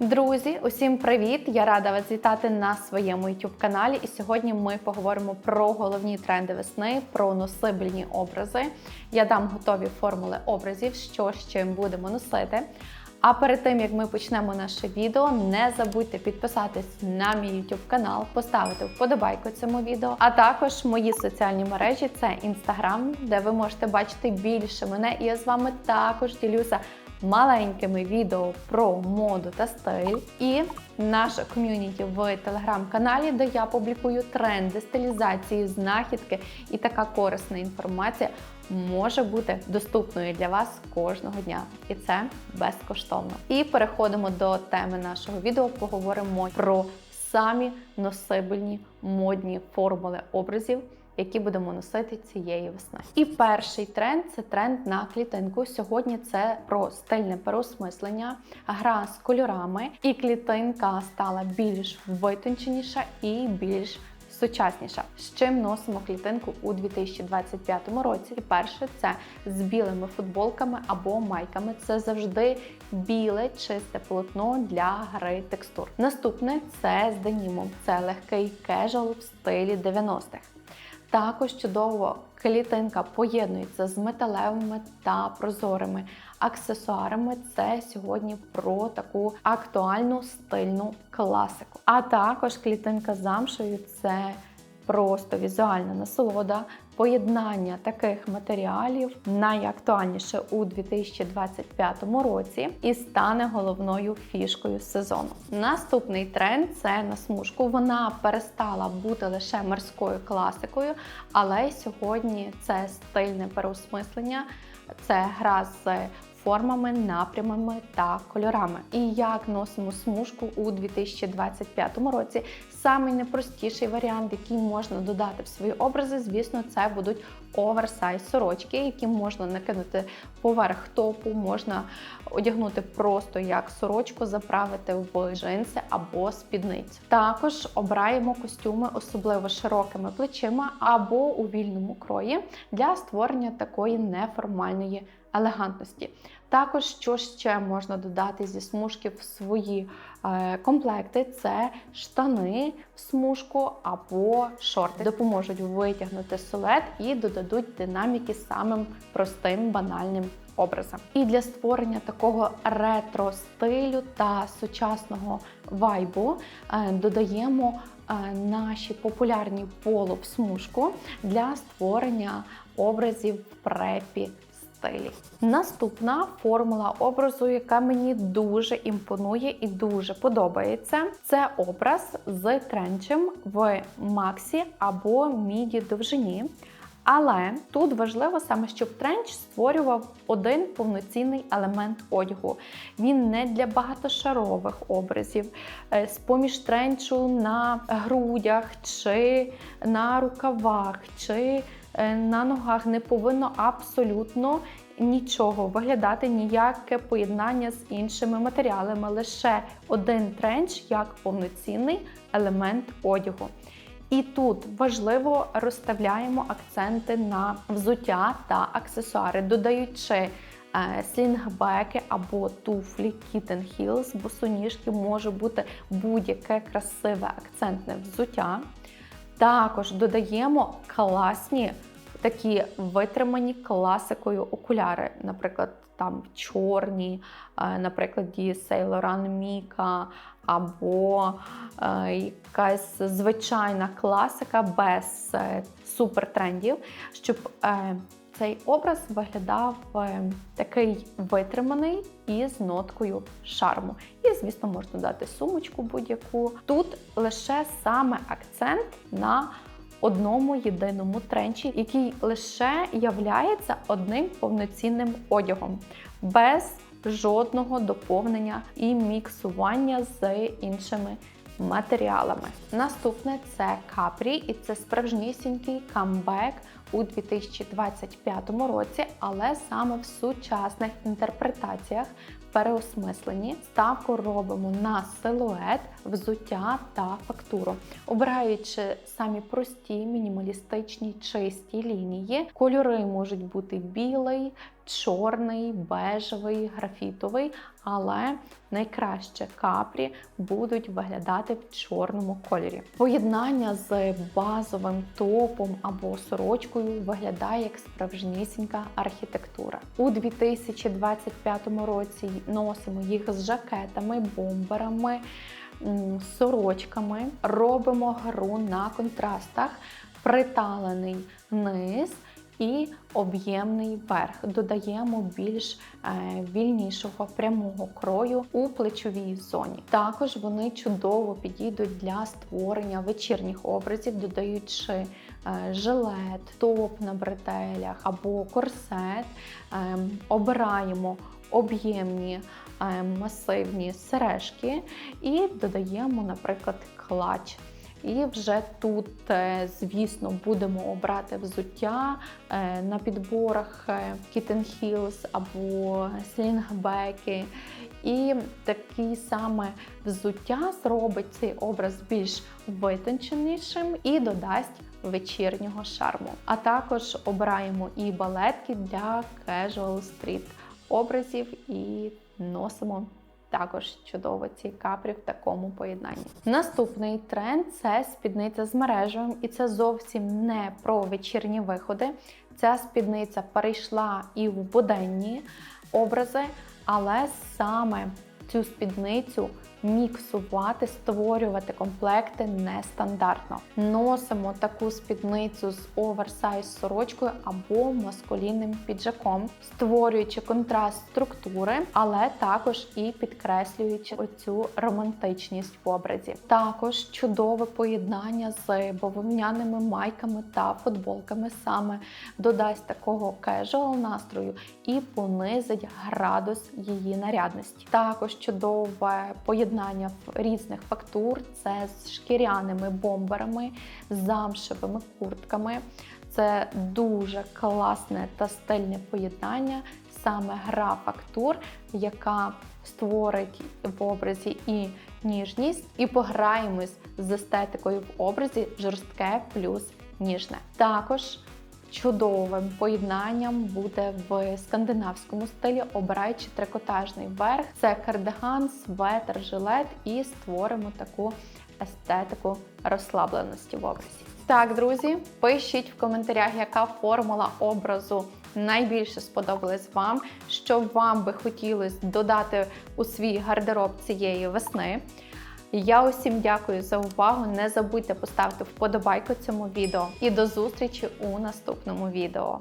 Друзі, усім привіт! Я рада вас вітати на своєму youtube каналі. І сьогодні ми поговоримо про головні тренди весни, про носибельні образи. Я дам готові формули образів, що з чим будемо носити. А перед тим як ми почнемо наше відео, не забудьте підписатись на мій YouTube канал, поставити вподобайку цьому відео, а також мої соціальні мережі це Instagram, де ви можете бачити більше мене. І я з вами також ділюся маленькими відео про моду та стиль, і наше ком'юніті в телеграм-каналі, де я публікую тренди, стилізації, знахідки і така корисна інформація може бути доступною для вас кожного дня. І це безкоштовно. І переходимо до теми нашого відео. Поговоримо про самі носибельні модні формули образів які будемо носити цієї весни. І перший тренд це тренд на клітинку. Сьогодні це про стильне переосмислення, гра з кольорами, і клітинка стала більш витонченіша і більш Сучасніша, з чим носимо клітинку у 2025 році. І перше це з білими футболками або майками. Це завжди біле, чисте полотно для гри текстур. Наступне це з денімом. Це легкий кежуал в стилі 90-х. Також чудово клітинка поєднується з металевими та прозорими аксесуарами. Це сьогодні про таку актуальну стильну класику. А також клітинка з замшею це просто візуальна насолода, поєднання таких матеріалів найактуальніше у 2025 році і стане головною фішкою сезону. Наступний тренд це на смужку. Вона перестала бути лише морською класикою, але сьогодні це стильне переосмислення. Це гра з формами, напрямами та кольорами. І як носимо смужку у 2025 році. Самий непростіший варіант, який можна додати в свої образи, звісно, це будуть оверсайз сорочки, які можна накинути поверх топу, можна одягнути просто як сорочку, заправити в джинси або спідницю. Також обираємо костюми, особливо широкими плечима або у вільному крої для створення такої неформальної елегантності. Також, що ще можна додати зі смужки в свої е, комплекти, це штани в смужку або шорти. Допоможуть витягнути силует і додадуть динаміки самим простим банальним образом. І для створення такого ретро стилю та сучасного вайбу е, додаємо е, наші популярні поло в смужку для створення образів препі стилі. Наступна формула образу, яка мені дуже імпонує і дуже подобається, це образ з тренчем в максі або міді довжині. Але тут важливо саме, щоб тренч створював один повноцінний елемент одягу. Він не для багатошарових образів, е, з поміж тренчу на грудях, чи на рукавах, чи на ногах не повинно абсолютно нічого виглядати, ніяке поєднання з іншими матеріалами, лише один тренч як повноцінний елемент одягу. І тут важливо розставляємо акценти на взуття та аксесуари, додаючи е, слінгбеки або туфлі Kitten Heels, босоніжки може бути будь-яке красиве акцентне взуття. Також додаємо класні такі витримані класикою окуляри, наприклад, там чорні, е, наприклад, Laurent Mika, або е, якась звичайна класика без е, супертрендів, щоб цей образ виглядав такий витриманий і з ноткою шарму. Звісно, можна дати сумочку будь-яку. Тут лише саме акцент на одному єдиному тренчі, який лише являється одним повноцінним одягом, без жодного доповнення і міксування з іншими матеріалами. Наступне це капрі, і це справжнісінький камбек у 2025 році, але саме в сучасних інтерпретаціях переосмислені. Ставку робимо на силует, взуття та фактуру, обираючи самі прості, мінімалістичні, чисті лінії. Кольори можуть бути білий, чорний, бежевий, графітовий, але найкраще капрі будуть виглядати в чорному кольорі. Поєднання з базовим топом або сорочкою виглядає як справжнісінька архітектура. У 2025 році носимо їх з жакетами, бомберами, сорочками. Робимо гру на контрастах, приталений низ і об'ємний верх. Додаємо більш е, вільнішого прямого крою у плечовій зоні. Також вони чудово підійдуть для створення вечірніх образів, додаючи жилет, топ на бретелях або корсет. Е, обираємо об'ємні е, масивні сережки і додаємо, наприклад, клач. І вже тут, е, звісно, будемо обрати взуття е, на підборах е, Kitten Heels або слінгбеки. І такі саме взуття зробить цей образ більш витонченішим і додасть вечірнього шарму. А також обираємо і балетки для casual street образів і носимо також чудово ці капрі в такому поєднанні. Наступний тренд це спідниця з мережевим, і це зовсім не про вечірні виходи. Ця спідниця перейшла і в буденні образи, але саме цю спідницю міксувати, створювати комплекти нестандартно. Носимо таку спідницю з оверсайз сорочкою або маскулінним піджаком, створюючи контраст структури, але також і підкреслюючи оцю романтичність в образі. Також чудове поєднання з бавовняними майками та футболками саме додасть такого кежуал настрою і понизить градус її нарядності. Також чудове поєднання різних фактур це з шкіряними бомберами, замшевими куртками. Це дуже класне та стильне поєднання, саме гра фактур, яка створить в образі і ніжність, і пограємось з естетикою в образі жорстке плюс ніжне. Також чудовим поєднанням буде в скандинавському стилі, обираючи трикотажний верх. Це кардиган, светр, жилет, і створимо таку естетику розслабленості в образі. Так, друзі, пишіть в коментарях, яка формула образу найбільше сподобалась вам, що вам би хотілося додати у свій гардероб цієї весни. Я усім дякую за увагу. Не забудьте поставити вподобайку цьому відео і до зустрічі у наступному відео.